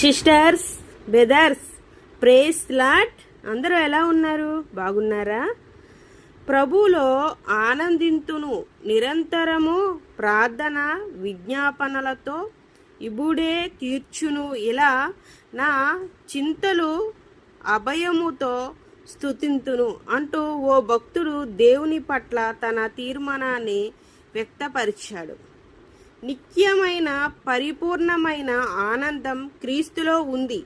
Sisters బెదర్స్ praise lot అందరూ ఎలా ఉన్నారు? బాగున్నారా? ప్రభులో ఆనందింతును నిరంతరము ప్రార్థన విజ్ఞాపనలతో ఇబుడే తీర్చును. ఇలా నా చింతలు అభయముతో స్థుతింతును అంటూ ఓ భక్తుడు దేవుని పట్ల తన తీర్మానాన్ని వ్యక్తపరిచాడు. నిత్యమైన పరిపూర్ణమైన ఆనందం క్రీస్తులో ఉంది.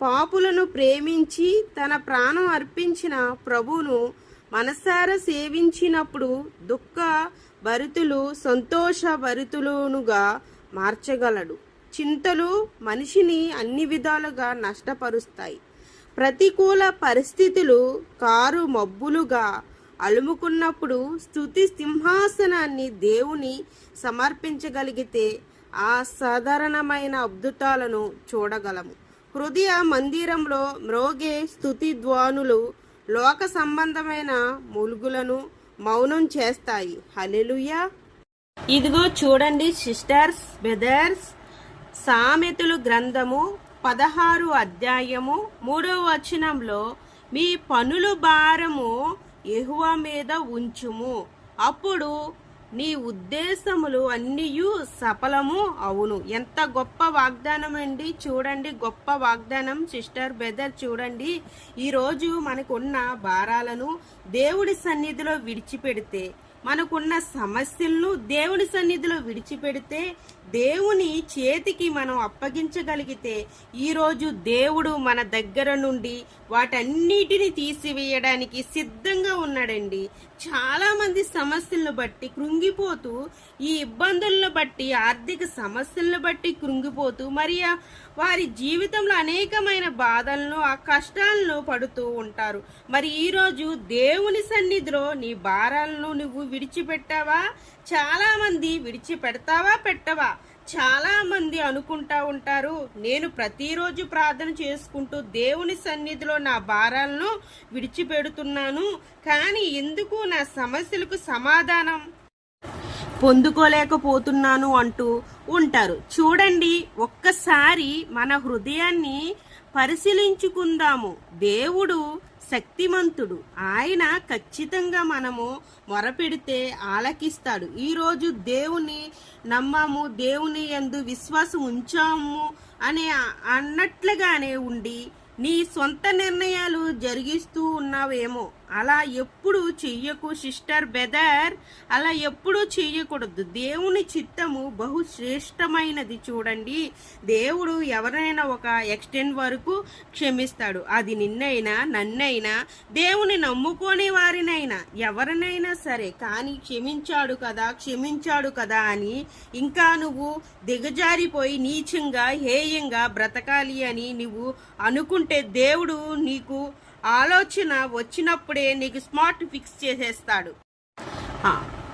పాపులను ప్రేమించి తన ప్రాణం అర్పించిన ప్రభువును మనసార సేవించినప్పుడు దుఃఖ భరితులు సంతోష భరితులునుగా మార్చగలడు. చింతలు మనిషిని అన్ని విధాలుగా నష్టపరుస్తాయి. ప్రతికూల పరిస్థితులు కారు మబ్బులుగా అలుముకున్నప్పుడు స్తుతి సింహాసనాన్ని దేవుని సమర్పించగలిగితే ఆ సాధారణమైన అద్భుతాలను చూడగలము. హృదయ మందిరంలో మ్రోగే స్తుతి ధ్వానులు లోక సంబంధమైన ములుగులను మౌనం చేస్తాయి. హలెలుయా ఇదిగో చూడండి సిస్టర్స్ బ్రదర్స్ సామెతలు గ్రంథము పదహారు అధ్యాయము మూడో వచనంలో మీ పనులు భారము ఎహువా మీద ఉంచుము. అప్పుడు నీ ఉద్దేశములు అన్నీయు సఫలము అవును. ఎంత గొప్ప వాగ్దానం అండి చూడండి గొప్ప వాగ్దానం. సిస్టర్ బ్రదర్ చూడండి. ఈరోజు మనకున్న భారాలను దేవుడి సన్నిధిలో విడిచిపెడితే మనకున్న సమస్యలను దేవుని సన్నిధిలో విడిచిపెడితే దేవుని చేతికి మనం అప్పగించగలిగితే ఈరోజు దేవుడు మన దగ్గర నుండి వాటన్నిటిని తీసివేయడానికి సిద్ధంగా ఉన్నాడండి. చాలామంది సమస్యలను బట్టి కృంగిపోతూ ఈ ఇబ్బందులను బట్టి ఆర్థిక సమస్యలను బట్టి కృంగిపోతూ మరి వారి జీవితంలో అనేకమైన బాధలను ఆ కష్టాలను పడుతూ ఉంటారు. మరి ఈరోజు దేవుని సన్నిధిలో నీ భారాలను నువ్వు విడిచిపెట్టావా? చాలా మంది విడిచిపెడతావా పెట్టవా? చాలా మంది అనుకుంటా ఉంటారు నేను ప్రతిరోజు ప్రార్థన చేసుకుంటూ దేవుని సన్నిధిలో నా భారాలను విడిచిపెడుతున్నాను కానీ ఎందుకు నా సమస్యలకు సమాధానం? పొందుకోలేకపోతున్నాను అంటూ ఉంటారు. చూడండి ఒక్కసారి మన హృదయాన్ని పరిశీలించుకుందాము. దేవుడు శక్తిమంతుడు. ఆయన ఖచ్చితంగా మనము మొరపెడితే ఆలకిస్తాడు. ఈరోజు దేవుని నమ్మాము దేవుని ఎందు విశ్వాసం ఉంచాము అనే అన్నట్లుగానే ఉండి నీ సొంత నిర్ణయాలు జరిగిస్తూ ఉన్నావేమో. అలా ఎప్పుడు చెయ్యకు సిస్టర్ బెదర్. అలా ఎప్పుడు చెయ్యకూడదు. దేవుని చిత్తము బహుశ్రేష్టమైనది చూడండి. దేవుడు ఎవరైనా ఒక ఎక్స్టెండ్ వరకు క్షమిస్తాడు. అది నిన్నైనా నన్నైనా దేవుని నమ్ముకోని వారినైనా ఎవరినైనా సరే. కానీ క్షమించాడు కదా క్షమించాడు కదా అని ఇంకా నువ్వు దిగజారిపోయి నీచంగా హేయంగా బ్రతకాలి అని నువ్వు అనుకుంటు దేవుడు నీకు ఆలోచన వచ్చినప్పుడే నీకు స్మార్ట్ ఫిక్స్ చేసేస్తాడు.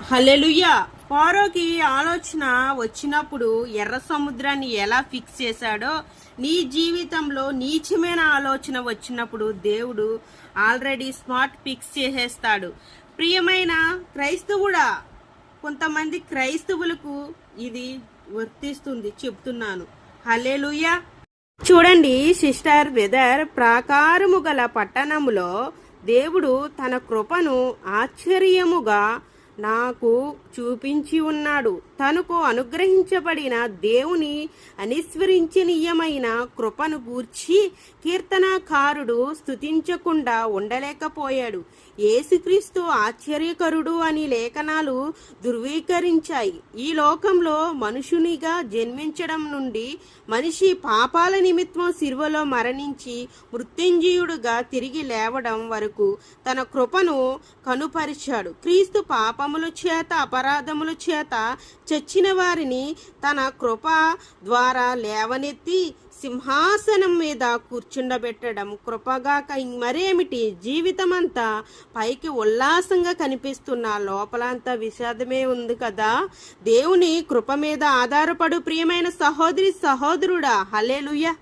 హలెలుయ్యా పారోకి ఆలోచన వచ్చినప్పుడు ఎర్ర సముద్రాన్ని ఎలా ఫిక్స్ చేశాడో నీ జీవితంలో నీచమైన ఆలోచన వచ్చినప్పుడు దేవుడు ఆల్రెడీ స్మార్ట్ ఫిక్స్ చేసేస్తాడు. ప్రియమైన క్రైస్తవుడా కొంతమంది క్రైస్తవులకు ఇది వర్తిస్తుంది చెప్తున్నాను. హలేలుయా చూడండి సిస్టర్ వెదర్ ప్రాకారము గల పట్టణములో దేవుడు తన కృపను ఆశ్చర్యముగా నాకు చూపించి ఉన్నాడు. తనకు అనుగ్రహించబడిన దేవుని అనిస్వరించనీయమైన కృపను గూర్చి కీర్తనాకారుడు స్తుతించకుండా ఉండలేకపోయాడు. యేసుక్రీస్తు ఆశ్చర్యకరుడు అని లేఖనాలు ధృవీకరించాయి. ఈ లోకంలో మనుషునిగా జన్మించడం నుండి మనిషి పాపాల నిమిత్తం సిరువలో మరణించి మృత్యుంజీయుడుగా తిరిగి లేవడం వరకు తన కృపను కనుపరిచాడు. క్రీస్తు పాప పాపముల చేత అపరాధముల చేత చచ్చిన వారిని తన కృప ద్వారా లేవనెత్తి సింహాసనం మీద కూర్చుండబెట్టడం కృపగాక. మరేమిటి? జీవితమంతా పైకి ఉల్లాసంగా కనిపిస్తున్న లోపలంతా విషాదమే ఉంది కదా. దేవుని కృప మీద ఆధారపడు ప్రియమైన సహోదరి సహోదరుడా. హలేలుయ్య